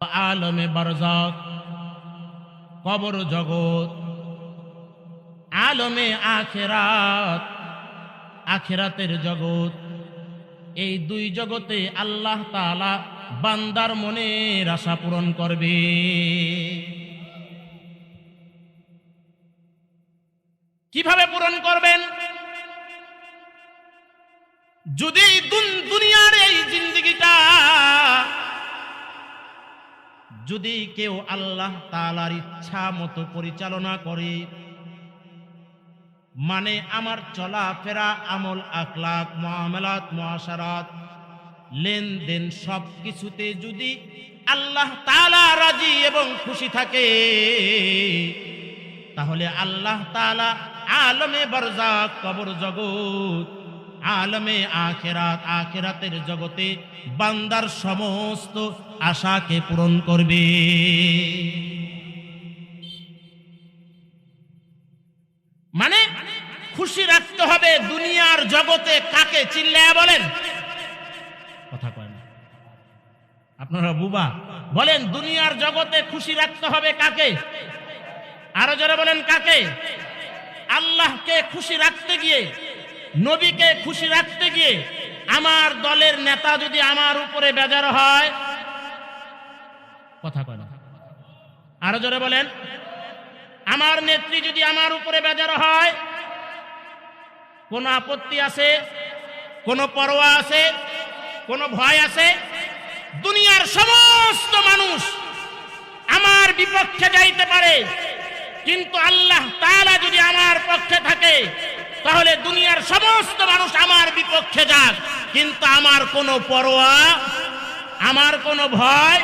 আলমে বারজাক কবর জগৎ, আলমে আখেরাত, আখেরাতের জগৎ। এই দুই জগতে আল্লাহ তাআলা বান্দার মনের আশা পূরণ করবে। কীভাবে পূরণ করবেন? যদি দুন- দুনিয়ার এই জিন্দগিটা যদি কেউ আল্লাহ তালার ইচ্ছা মতো পরিচালনা করে মানে আমার চলাফেরা, আমল আখলাক মহামেলাত মহাসারাত লেনদেন সব কিছুতে যদি আল্লাহ তালা রাজি এবং খুশি থাকে, তাহলে আল্লাহ তালা আলমে বরজাক কবর জগৎ আলমে আখেরাত, আখেরাতের জগতে বান্দার সমস্ত আশাকে পূরণ করবে। মানে খুশি রাখতে হবে দুনিয়ার জগতে কাকে চিল্লায়া বলেন? কথা কয় না। আপনারা বুবা, বলেন দুনিয়ার জগতে খুশি রাখতে হবে কাকে? আরও যারা বলেন কাকে? আল্লাহকে খুশি রাখতে গিয়ে নবীকে খুশি রাখতে গিয়ে আমার দলের নেতা যদি আমার উপরে বেজার হয়, কথা কয় আরও জোরে বলেন। আমার নেত্রী যদি আমার উপরে বেজার হয়, কোনো আপত্তি আছে, কোনো পরোয়া আছে, কোনো ভয় আছে? দুনিয়ার সমস্ত মানুষ আমার বিপক্ষে যাইতে পারে, কিন্তু আল্লাহ তাআলা যদি আমার পক্ষে থাকে তাহলে দুনিয়ার সমস্ত মানুষ আমার বিপক্ষে যাক। কিন্তু আমার কোনো পরোয়া, আমার কোনো ভয়,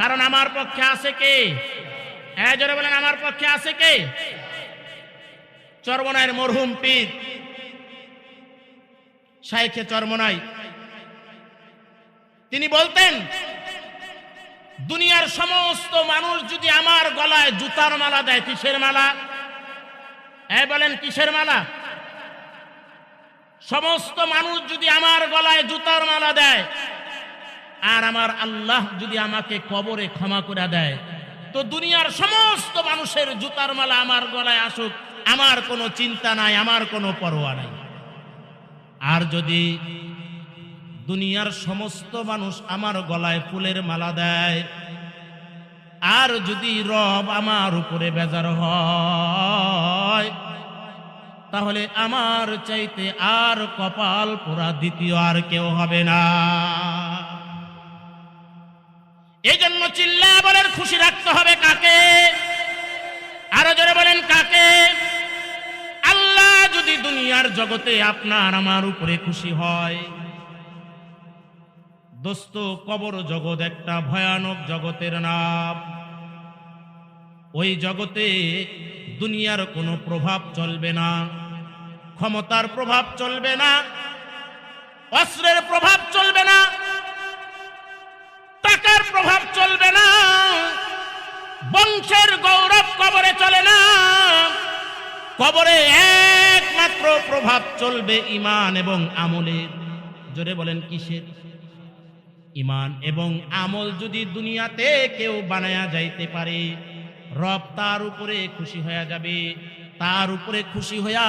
কারণ আমার পক্ষে আছে কে? হ্যাঁ বলেন, আমার পক্ষে আছে কে? চরমনায়ের মরহুম পীর, শাইখে চরমনাই। তিনি বলতেন, দুনিয়ার সমস্ত মানুষ যদি আমার গলায় জুতার মালা দেয়, কিসের মালা? এ, বলেন, কিসের মালা? সমস্ত মানুষ যদি আমার গলায় জুতার মালা দেয়, আর আমার আল্লাহ যদি আমাকে কবরে ক্ষমা করে দেয়, তো দুনিয়ার সমস্ত মানুষের জুতার মালা আমার গলায় আসুক, আমার কোনো চিন্তা নাই, আমার কোনো পরোয়া নাই। আর যদি দুনিয়ার সমস্ত মানুষ আমার গলায় ফুলের মালা দেয়, আর যদি রব আমার উপরে বেজার হয় তাহলে আমার চাইতে আর কপাল পোড়া দ্বিতীয় আর কেউ হবে না। এই জন্য চিল্লা বলেন, খুশি রাখতে হবে কাকে? আরও জোরে বলেন, কাকে? আল্লাহ যদি দুনিয়ার জগতে আপনার আমার উপরে খুশি হয়, দোস্ত, কবর জগৎ একটা ভয়ানক জগতের নাম। ওই জগতে দুনিয়ার কোনো প্রভাব চলবে না। ক্ষমতার প্রভাব চলবে না, অস্ত্রের প্রভাব চলবে না, টাকার প্রভাব চলবে না, বংশের গৌরব কবরে চলে না, কবরে একমাত্র প্রভাব চলবে ইমান এবং আমলের। জোরে বলেন কিসের? ইমান এবং আমল যদি দুনিয়াতে কেউ বানায়া যাইতে পারে, রব তার উপরে খুশি হয়ে যাবে। তার উপরে খুশি হইয়া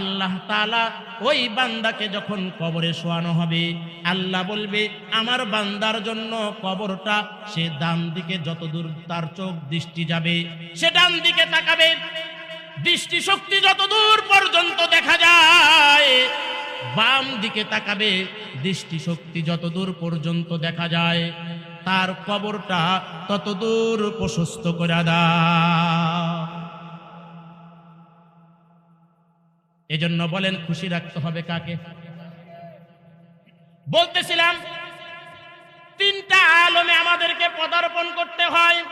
আল্লাহ তালা ওই বান্দাকে যখন কবরে শোয়ানো হবে, আল্লাহ বলবে, আমার বান্দার জন্য কবরটা সে ডান দিকে যত দূর তার চোখ দৃষ্টি যাবে, সে ডান দিকে তাকাবে। দৃষ্টি শক্তি যত দূর পর্যন্ত দেখা যায়, বাম দিকে তাকাবে। দৃষ্টি শক্তি যত দূর পর্যন্ত দেখা যায়, তার কবরটা তত দূর প্রশস্ত করে দাও এজন্য বলেন খুশি রাখতে হবে কাকে? বলতেছিলাম, তিনটা আলমে আমাদেরকে পদার্পণ করতে হয়।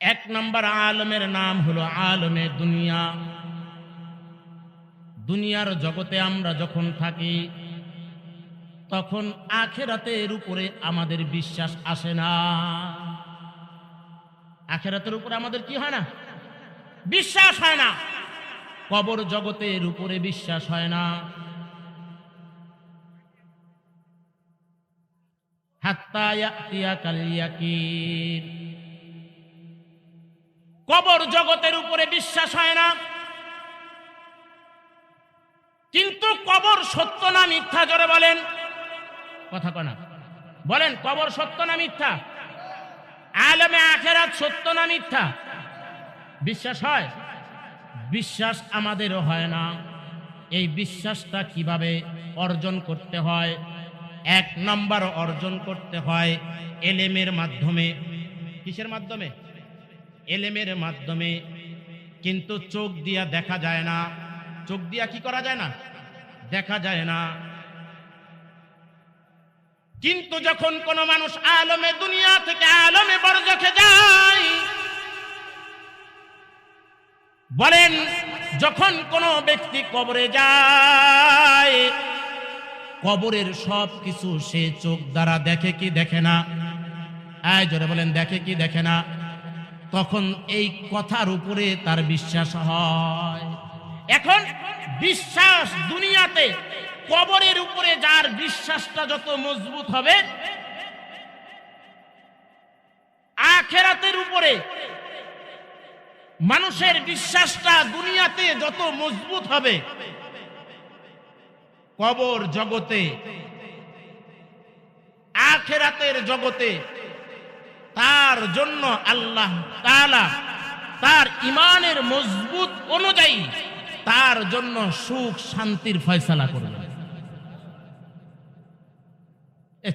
এক নম্বর আলমের নাম হলো আলমে দুনিয়া। দুনিয়ার জগতে আমরা যখন থাকি, তখন আখেরাতের উপরে আমাদের বিশ্বাস আসে না। আখেরাতের উপরে আমাদের কি হয় না? বিশ্বাস হয় না। কবর জগতের উপরে বিশ্বাস হয় না। কবর জগতের উপরে বিশ্বাস হয় না। কিন্তু কবর সত্য না মিথ্যা, জোরে বলেন। কথা কনা বলেন, কবর সত্য না মিথ্যা? আলমে আখেরাত সত্য না মিথ্যা? বিশ্বাস হয়? বিশ্বাস আমাদেরও হয় না। এই বিশ্বাসটা কীভাবে অর্জন করতে হয়? এক নম্বর অর্জন করতে হয় এলেমের মাধ্যমে। কিসের মাধ্যমে? এলেমের মাধ্যমে। কিন্তু চোখ দিয়া দেখা যায় না। চোখ দিয়া কি করা যায় না? দেখা যায় না। কিন্তু যখন কোন মানুষ আলমে দুনিয়া থেকে আলমে বরজখে যায় বলেন, যখন কোন ব্যক্তি কবরে যায়, কবরের সব কিছু সে চোখ দ্বারা দেখে কি দেখে না? আয় জোরে বলেন, দেখে কি দেখে না? তখন এই কথার উপরে তার বিশ্বাস হয়। এখন বিশ্বাস দুনিয়াতে কবরের উপরে যার বিশ্বাসটা যত মজবুত হবে, আখেরাতের উপরে মানুষের বিশ্বাসটা দুনিয়াতে যত মজবুত হবে, কবর জগতে, আখেরাতের জগতে, তার জন্য আল্লাহ তাআলা তার ইমানের মজবুত অনুযায়ী তার জন্য সুখ শান্তির ফয়সালা করবে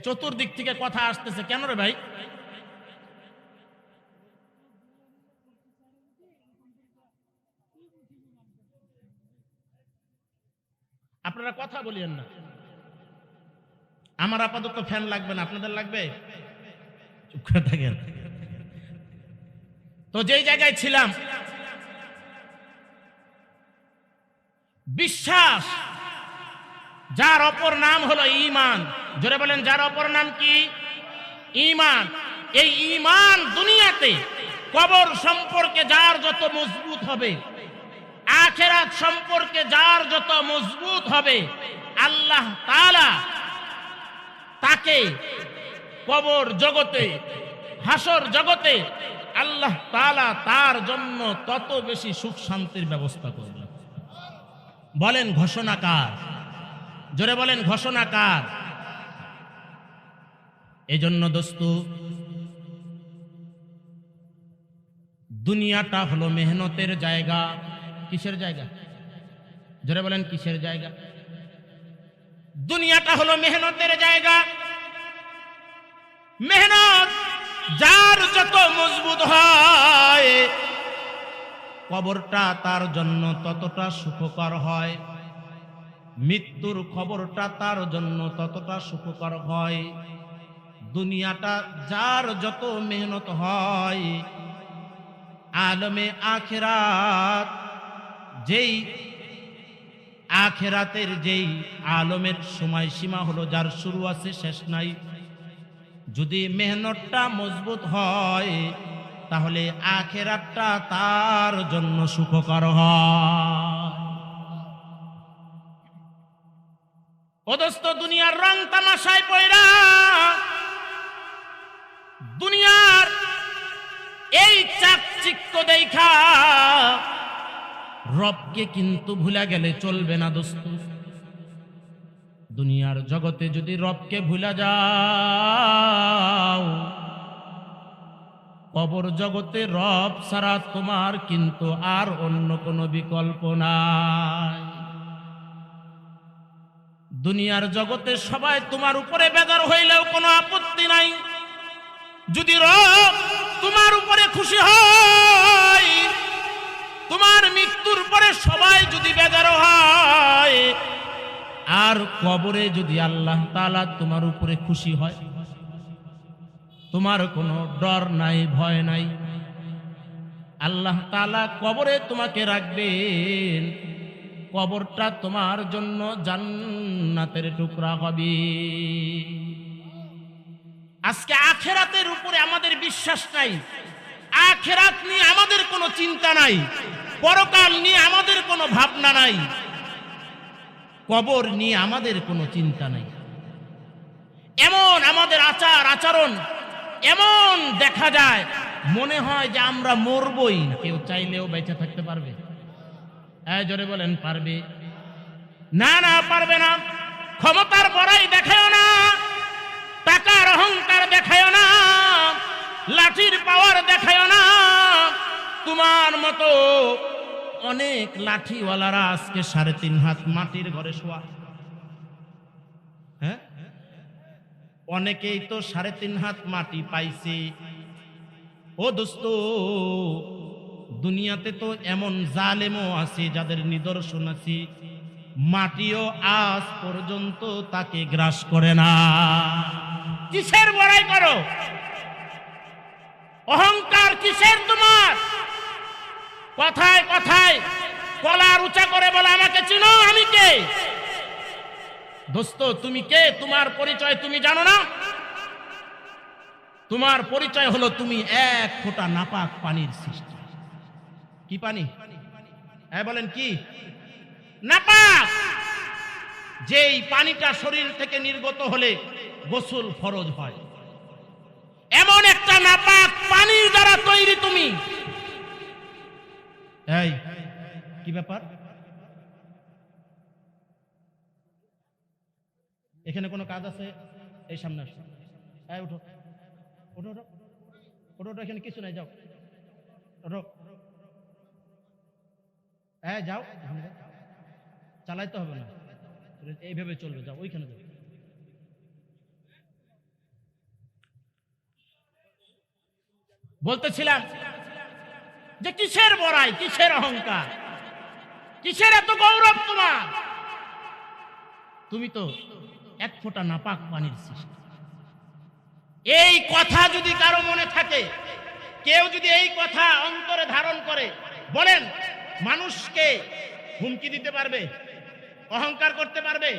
চতুর্দিক থেকে কথা আসতেছে। কেন রে ভাই? আপনারা কথা বলিয়েন না। আমার আপাতত ফ্যান লাগবে না, আপনাদের লাগবে? চুপ করে থাকেন। তো যেই জায়গায় ছিলাম, বিশ্বাস, যার অপর নাম হলো ইমান জোরে বলেন, যার অপর নাম কি? ইমান এই ইমান দুনিয়াতে কবর সম্পর্কে যার যত মজবুত হবে আখেরাত সম্পর্কে যার যত মজবুত হবে, আল্লাহ তালা তাকে কবর জগতে, হাসর জগতে আল্লাহ তালা তার জন্য তত বেশি সুখ শান্তির ব্যবস্থা করবে বলেন ঘোষণাকার জোরে বলেন ঘোষণাকার এই জন্য দোস্ত, দুনিয়াটা হলো মেহনতের জায়গা কিসের জায়গা? ধরে বলেন, কিসের জায়গা? দুনিয়াটা হলো মেহনতের জায়গা। মেহনত যার যত মজবুত হয়, কবরটা তার জন্য ততটা সুখকর হয়। মৃত্যুর খবরটা তার জন্য ততটা সুখকর হয়। দুনিয়াটা যার যত মেহনত হয়, আলমে আখেরাত যেই আখেরাতের যেই আলমের সময়সীমা হলো, যার শুরু আছে, শেষ নাই। যদি মেহনতটা মজবুত হয়, তাহলে আখেরাতটা তার জন্য সুখকর অদস্ত দুনিয়ার রং তামাশায় পয়রা, দুনিয়ার এই চাকচিক্য দেখা রবকে কিন্তু ভুলা গেলে চলবে না দোস্ত। দুনিয়ার জগতে যদি রবকে ভুলা যাও, কবর জগতে রব ছাড়া তোমার কিন্তু আর অন্য কোনো বিকল্প নাই। দুনিয়ার জগতে সবাই তোমার উপরে বেদার হইলেও কোনো আপত্তি নাই। যদি রব তোমার উপরে খুশি হয় তোমার মৃত্যুর পরে সবাই যদি বেদার হয়, আর কবরে যদি আল্লাহ তালা তোমার উপরে খুশি হয়, তোমার কোনো ডর নাই, ভয় নাই। আল্লাহ তালা কবরে তোমাকে রাখবেন, কবরটা তোমার জন্য জান্নাতের টুকরা হবে। আজকে আখেরাতের উপরে আমাদের বিশ্বাস নাই। আখেরাত নিয়ে আমাদের কোনো চিন্তা নাই। পরকাল নিয়ে আমাদের কোনো ভাবনা নাই। কবর নিয়ে আমাদের কোনো চিন্তা নাই। এমন আমাদের আচার, আচরণ এমন দেখা যায়, মনে হয় যে আমরা মরবই না। কেউ চাইলেও বেঁচে থাকতে পারবে। হ্যাঁ জোরে বলেন, পারবে? না না, পারবে না। ক্ষমতার বড়াই দেখায় না, টাকার অহংকার দেখায় না। লাঠির পাওয়ার দেখায় না। তোমার মতো অনেক লাঠিওয়ালারা আজকে সাড়ে তিন হাত মাটির ঘরে শোয়া। হ্যাঁ? অনেকেই তো সাড়ে তিন হাত মাটি পাইছে। ও দোস্ত, দুনিয়াতে তো এমন জালেমও আছে যাদের নিদর্শন আছে। মাটিও আজ পর্যন্ত তাকে গ্রাস করে না। কিসের বড়াই করো? অহংকার কিসের তোমার? কথায় কথায় কলার উঁচা করে বলে, আমাকে চিনো আমি কে? দোস্ত, তুমি কে? তোমার পরিচয় তুমি জানো না? তোমার পরিচয় হলো তুমি এক ফোঁটা নাপাক পানির সৃষ্টি। কি পানি? হ্যাঁ বলেন কি? নাপাক! যেই পানিটা শরীর থেকে নির্গত হলে গোসল ফরজ হয়। এমন একটা নাপাক পানির দ্বারা তৈরি তুমি। এই, কি ব্যাপার? এখানে কোনো কাজ আছে? এই সামনে আসো। এই, উঠো। ওঠো ওঠো ওঠো এখানে কিছু নাই, যাও। ওঠো হ্যাঁ যাও। চালাইতে হবে না। এইভাবে চলবে, যাও। ওইখানে যাও। বলতেছিলাম যে কিসের বড়াই, কিসের অহংকার? কিসের এত গৌরব তোমার? তুমি তো এক ফোঁটা নাপাক পানির সৃষ্টি। এই কথা যদি কারও মনে থাকে, কেউ যদি এই কথা অন্তরে ধারণ করে, বলেন, মানুষকে হুমকি দিতে পারবে, অহংকার করতে পারবে,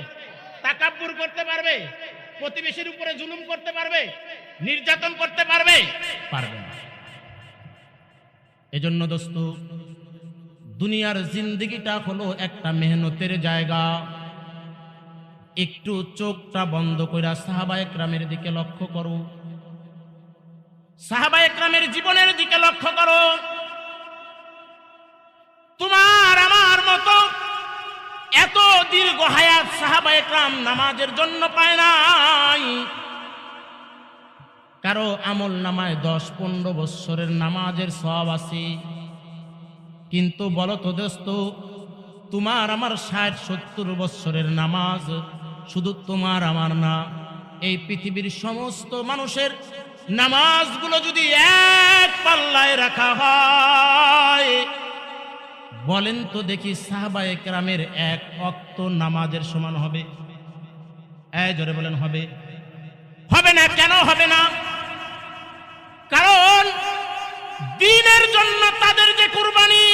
তাকাব্বুর করতে পারবে, প্রতিবেশীর উপরে জুলুম করতে পারবে, নির্যাতন করতে পারবে? পারবে এজন্য দোস্ত, দুনিয়ার জিন্দগিটা হলো একটা মেহনতের জায়গা। একটু চোখটা বন্ধ করে সাহাবা একরামের দিকে লক্ষ্য করো। সাহাবা একরামের জীবনের দিকে লক্ষ্য করো। তোমার, আমার মতো এত দীর্ঘ হায়াত সাহাবা একরাম নামাজের জন্য পায় নাই। কারও আমল নামায় দশ পনেরো বৎসরের নামাজের সব আছে। কিন্তু বলো তো দোস্ত, তোমার আমার ষাট সত্তর বৎসরের নামাজ শুধু তোমার আমার না, এই পৃথিবীর সমস্ত মানুষের নামাজগুলো যদি এক পাল্লায় রাখা হয়, বলেন তো দেখি সাহাবায়ে কেরামের এক অক্ত নামাজের সমান হবে। জোরে বলেন, হবে। হবে না কেন হবে না? কারণ দিনের জন্য তাদের যে কুরবানি,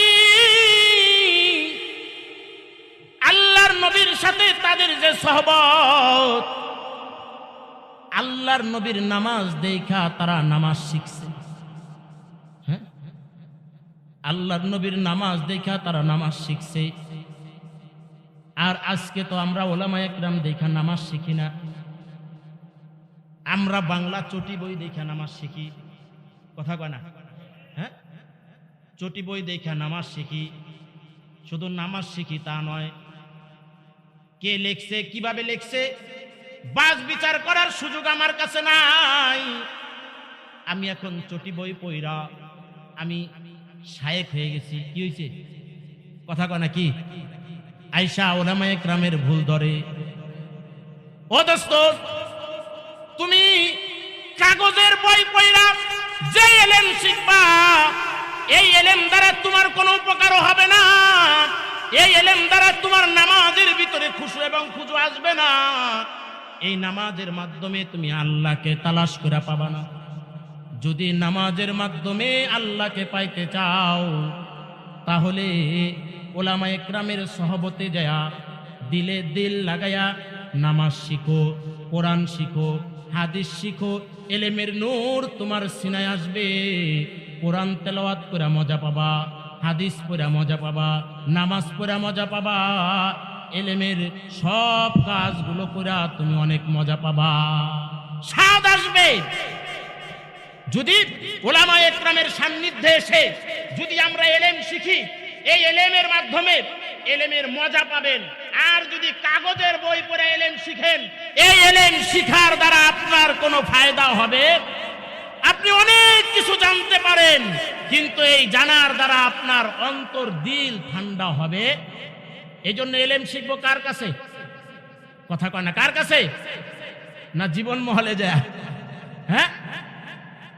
আল্লাহর নবীর সাথে তাদের যে সহবত, আল্লাহর নবীর নামাজ দেখা তারা নামাজ শিখছে। হ্যাঁ? আল্লাহর নবীর নামাজ দেখা তারা নামাজ শিখছে। আর আজকে তো আমরা ওলামা একরাম দেখা নামাজ শিখি না। আমরা বাংলা চটি বই দেখা নামাজ শিখি। কথা কয় না? হ্যাঁ? চটি বই দেখা নামাজ শিখি। শুধু নামাজ শিখি তা নয়, কে লেখছে, কীভাবে লেখছে? বাস বিচার করার সুযোগ আমার কাছে নাই। আমি এখন চটি বই পইরা আমি শায়েক হয়ে গেছি। কি হয়েছে কথা কয় কি? আইসা ওলামায়ে গ্রামের ভুল ধরে। ও দোস্ত, তুমি কাগজের বই পড়া যে এলেম শিখবা, এই এলেম দ্বারা তোমার কোনো উপকারও হবে না। এই এলেম দ্বারা তোমার নামাজের ভিতরে খুশু এবং খুজু আসবে না। এই নামাজের মাধ্যমে তুমি আল্লাহকে তালাশ করে পাবা না। যদি নামাজের মাধ্যমে আল্লাহকে পাইতে চাও, তাহলে ওলামা একরামের সহবতে যায়া দিলে দিল লাগায়া নামাজ শিখো, কোরআন শিখো হাদিস শিখো, এলেমের নূর তোমার সিনায় আসবে। কোরআন তেলাওয়াত করে মজা পাবা, হাদিস পড়া মজা পাবা, নামাজ পড়া মজা পাবা, এলেমের সব কাজগুলো করে তুমি অনেক মজা পাবা। স্বাদ আসবে। যদি ওলামা একরামের সান্নিধ্যে এসে যদি আমরা এলেম শিখি, এই এলেমের মাধ্যমে এলেমের মজা পাবেন। আর যদি কাগজের বই পড়ে এলেম শিখেন, এই এলেম শিখার দ্বারা আপনার কোনো ফায়দা হবে? আপনি অনেক কিছু জানতে পারেন, কিন্তু এই জানার দ্বারা আপনার অন্তর দিল ঠান্ডা হবে। এই জন্য এলেম শিখব কার কাছে? কথা কয় না, কার কাছে? না জীবন মহলে যায়। হ্যাঁ?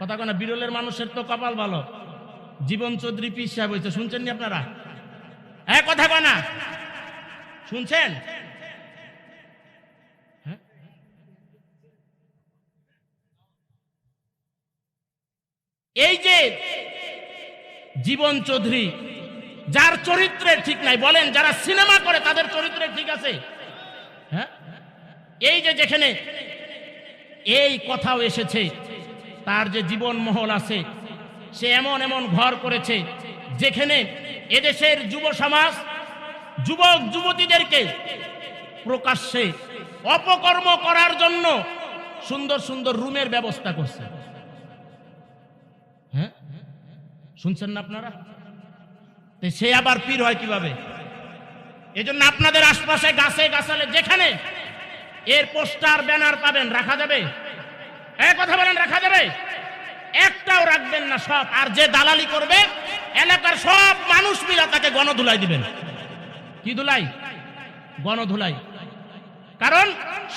কথা কয় না, বিরলের মানুষের তো কপাল ভালো। জীবন চৌধুরী পিস সাহেব হয়েছে শুনছেন নি আপনারা? হ্যাঁ কথা কয় না। শুনছেন? এই যে জীবন চৌধুরী, যার চরিত্রে ঠিক নাই, বলেন, যারা সিনেমা করে, তাদের চরিত্রে ঠিক আছে? হ্যাঁ? এই যে যেখানে এই কথাও এসেছে, তার যে জীবন মহল আছে, সে এমন এমন ঘর করেছে, যেখানে এদেশের যুব সমাজ, যুবক, যুবতীদেরকে প্রকাশ্যে অপকর্ম করার জন্য সুন্দর সুন্দর রুমের ব্যবস্থা করছে। হ্যাঁ? শুনছেন না আপনারা? সে আবার পীর হয় কীভাবে? এজন্য আপনাদের আশপাশে গাছে গাছালে যেখানে এর পোস্টার, ব্যানার পাবেন, রাখা যাবে। এক কথা বলেন, রাখা যাবে? একটাও রাখবেন না সব। আর যে দালালি করবে এলাকার সব মানুষ মিলা তাকে গণধুলাই দিবেন। কি ধুলাই? গণধুলাই। কারণ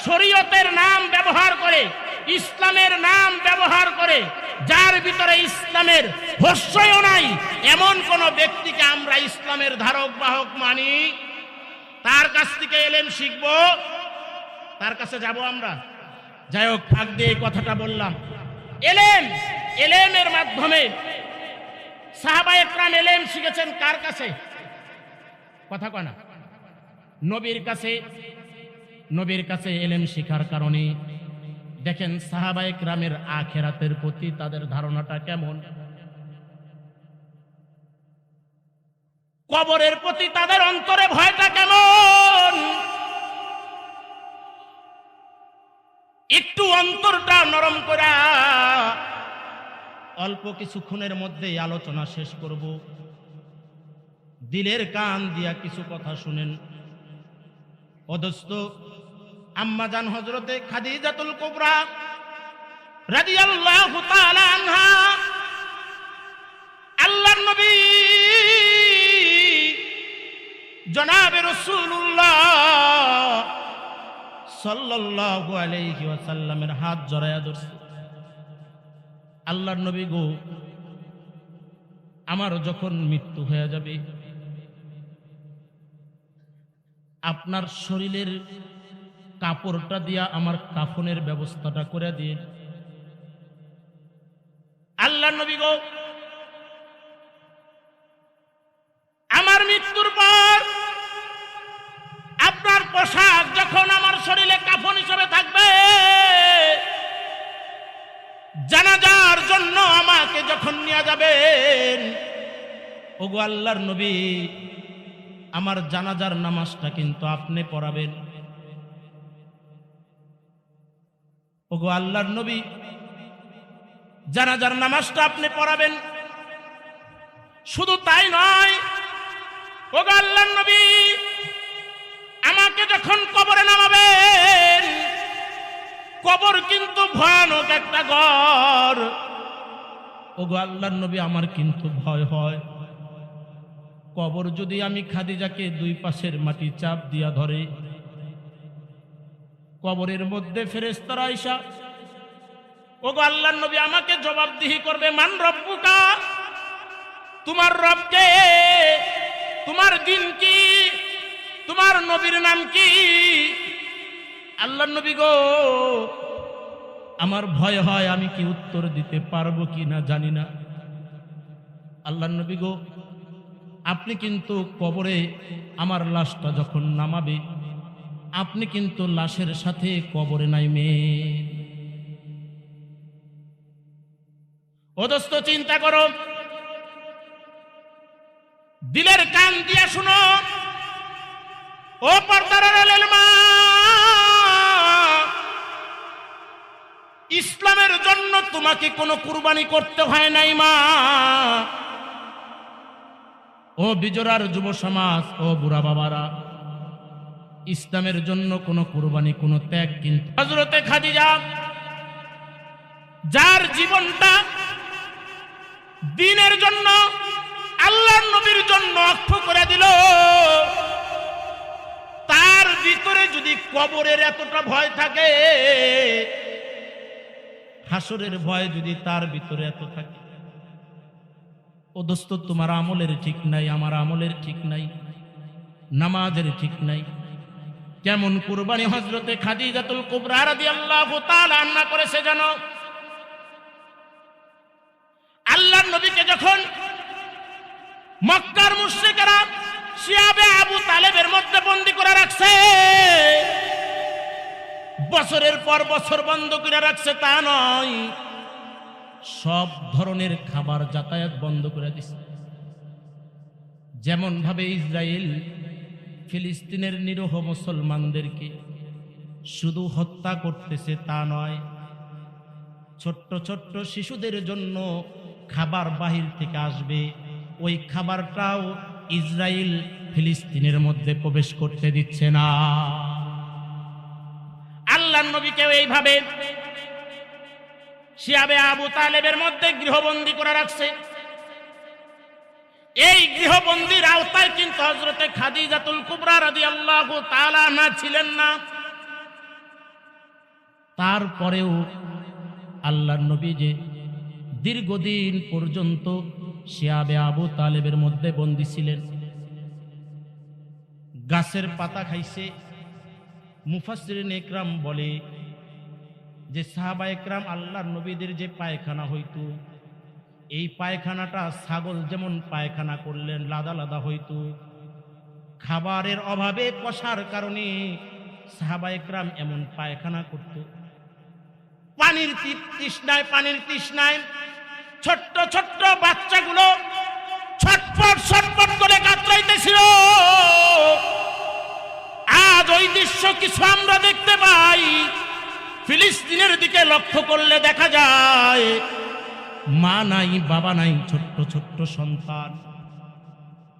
শরীয়তের নাম ব্যবহার করে, ইসলামের নাম ব্যবহার করে, যার ভিতরে ইসলামের হস্যও নাই, এমন কোন ব্যক্তিকে আমরা ইসলামের ধারক, বাহক মানি। তার কাছ থেকে এলেম শিখব। তার কাছে যাব আমরা। যাই হোক, ফাঁক দিয়ে কথাটা বললাম। এলেম, এলেমের মাধ্যমে সাহাবা শিখেছেন কার কাছে? কথা নবীর কাছে নবীর কাছে এলেম শিখার কারণে। দেখেন সাহাবায়ে গ্রামের আখেরাতের প্রতি তাদের ধারণাটা কেমন? কবরের প্রতি তাদের অন্তরে ভয়টা কেমন? একটু অন্তরটা নরম করা অল্প কিছুক্ষণের মধ্যেই আলোচনা শেষ করব। দিলের কান দিয়া কিছু কথা শুনেন। অদস্ত আম্মাজান হজরতে খাদিজাতুল কুবরা রাদিয়াল্লাহু তাআলা আনহা, আল্লাহর নবী জনাবে রাসূলুল্লাহ সাল্লাল্লাহু আলাইহি ওয়াসাল্লামের হাত জড়ায়া ধরছে। আল্লাহর নবী গো, আমার যখন মৃত্যু হয়ে যাবে, আপনার শরীরের কাপড়টা দিয়া আমার কাফনের ব্যবস্থাটা করে দিয়ে। আল্লাহ নবী গো, আমার মৃত্যুর পর আপনার পোশাক জন্য আমাকে যখন নিয়ে যাবেন, ওগো আল্লাহর নবী, আমার জানাজার নামাজটা কিন্তু আপনি পড়াবেন। ওগো আল্লাহর নবী, জানাজার নামাজটা আপনি পড়াবেন। শুধু তাই নয়, ওগো আল্লাহর নবী, আমাকে যখন কবরে নামাবেন, কবর কিন্তু ভয়ানক একটা ঘর। ওগো আল্লাহর নবী, আমার কিন্তু ভয় হয়। কবর যদি আমি খাদিজাকে দুই পাশের মাটি চাপ দিয়া ধরে, কবরের মধ্যে ফেরেস্তারা আইসা, ওগো আল্লাহর নবী, আমাকে জবাবদিহি করবে, মান রব্বুকা? তোমার রবকে তোমার দিন কি? তোমার নবীর নাম কি? আল্লাহর নবী গো আমার ভয় হয় আমি কি উত্তর দিতে পারব কি না জানি না। আল্লাহ নবী গো, আপনি কিন্তু কবরে আমার লাশটা যখন নামাবে, আপনি কিন্তু লাশের সাথে কবরে নাইমে। অদস্ত চিন্তা করো। দিলের কান দিয়া শুনো। ও পর্দার মা ইসলামের জন্য তোমাকে কোনো কুরবানি করতে হয় নাই, মা। ও বিজরার যুব সমাজ, ও বুড়া বাবারা, ইসলামের জন্য কোনো কুরবানি, কোনো ত্যাগ কিন্তু হজরতে খাদিজা, যার জীবনটা দিনের জন্য আল্লাহ নবীর জন্য অক্ষ করে দিল, তার ভিতরে যদি কবরের এতটা ভয় থাকে হাসরের ভয় যদি তার ভিতরে এত থাকে? ও দোস্ত, তোমার আমলের ঠিক নাই, আমার আমলের ঠিক নাই, নামাজের ঠিক নাই। কেমন কুরবানি হজরতে খাদিজাতুল কুবরা রাদিয়াল্লাহু তাআলা আন্না করেছে জানো? আল্লাহর নবীকে যখন মক্কার মুশরিকেরা শিয়াবে আবু তালেবের মধ্যে বন্দি করে রাখছে বছরের পর বছর বন্ধ করে রাখছে তা নয়। সব ধরনের খাবার যাতায়াত বন্ধ করে দিছে। যেমন ভাবে ইসরায়েল ফিলিস্তিনের নিরহ মুসলমানদেরকে শুধু হত্যা করতেছে তা নয়, ছোট্ট ছোট্ট শিশুদের জন্য খাবার বাহির থেকে আসবে। ওই খাবারটাও ইসরায়েল ফিলিস্তিনের মধ্যে প্রবেশ করতে দিচ্ছে না। আল্লাহ নবীকেও এইভাবে শিয়াবে আবু তালেবের মধ্যে গৃহবন্দী করে রাখছে। এই গৃহবন্দির আওতায় কিন্তু হজরতে খাদিজাতুল কুবরা রাদি আল্লাহ না ছিলেন না। তারপরেও আল্লাহর নবী যে দীর্ঘদিন পর্যন্ত শিয়াবে আবু তালেবের মধ্যে বন্দী ছিলেন। গাছের পাতা খাইছে মুফাসরিন একরাম বলে যে সাহাবা একরাম আল্লাহর নবীদের যে পায়খানা হইতো, এই পায়খানাটা ছাগল যেমন পায়খানা করলেন, লাদা লাদা হইতো। খাবারের অভাবে, কষার কারণে সাহাবা একরাম এমন পায়খানা করত। পানির তৃষ্ণায় পানির তৃষ্ণায় ছোট্ট ছোট্ট বাচ্চাগুলো কিছু আমরা দেখতে পাই। ফিলিস্তিনের দিকে লক্ষ্য করলে দেখা যায়, মা নাই, বাবা নাই, ছোট্ট ছোট্ট সন্তান।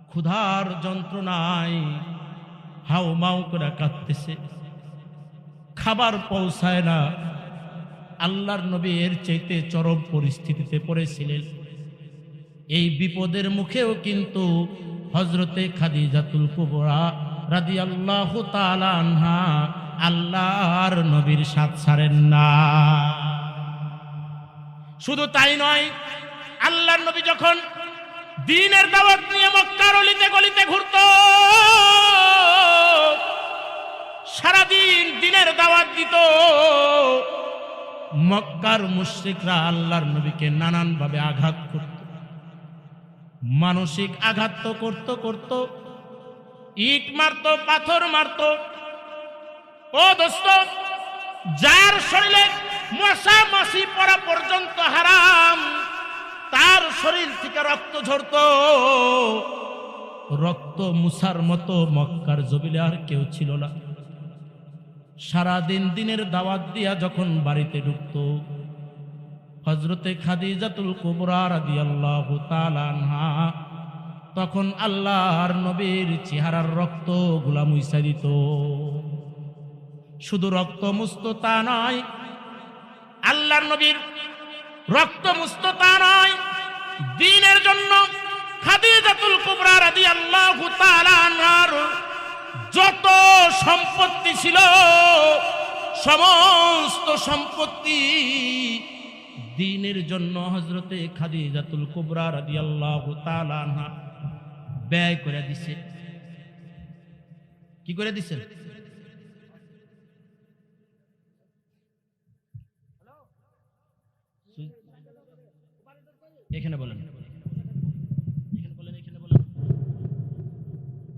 ক্ষুধার যন্ত্রণায় হাউ মাউ করে কাঁদতেছে। খাবার পৌঁছায় না। আল্লাহর নবী এর চাইতে চরম পরিস্থিতিতে পড়েছিলেন। এই বিপদের মুখেও কিন্তু হজরতে খাদিজাতুল কুবরা রাদি আল্লাহ আনহা আল্লাহর নবীর সাথ ছাড়েন না। শুধু তাই নয়, আল্লাহর নবী যখন দিনের দাওয়াত নিয়ে মক্কার অলিতে গলিতে ঘুরত, সারাদিন দিনের দাওয়াত দিত, মক্কার মুশ্রিকরা আল্লাহর নবীকে নানানভাবে আঘাত করত। মানসিক আঘাত তো করত করত ইট মারত, পাথর মারত। ও দোস্ত, যার শরীরে মশা মাসি পড়া পর্যন্ত হারাম, তার শরীর থেকে রক্ত ঝরত। রক্ত মুসার মতো মক্কার জবিলে আর কেউ ছিল না। সারাদিন দিনের দাওয়াত দিয়া যখন বাড়িতে ঢুকত হজরতে খাদিজাতুল কুবরা রাদিয়াল্লাহু তাআলা আনহা তখন আল্লাহর নবীর চেহারার রক্তগুলা মুইসা দিত। শুধু রক্ত মুস্ত তা নয়, আল্লাহর নবীর রক্ত মুস্ত তা নয়, দিনের জন্য খাদিজাতুল কুবরা তাআলা আনহার যত সম্পত্তি ছিল, সমস্ত সম্পত্তি দিনের জন্য হজরতে খাদিজাতুল কুবরা রাদিয়াল্লাহু তাআলা আনহা ব্যয় করে দিছে। কি করে দিছেন এখানে বলেন।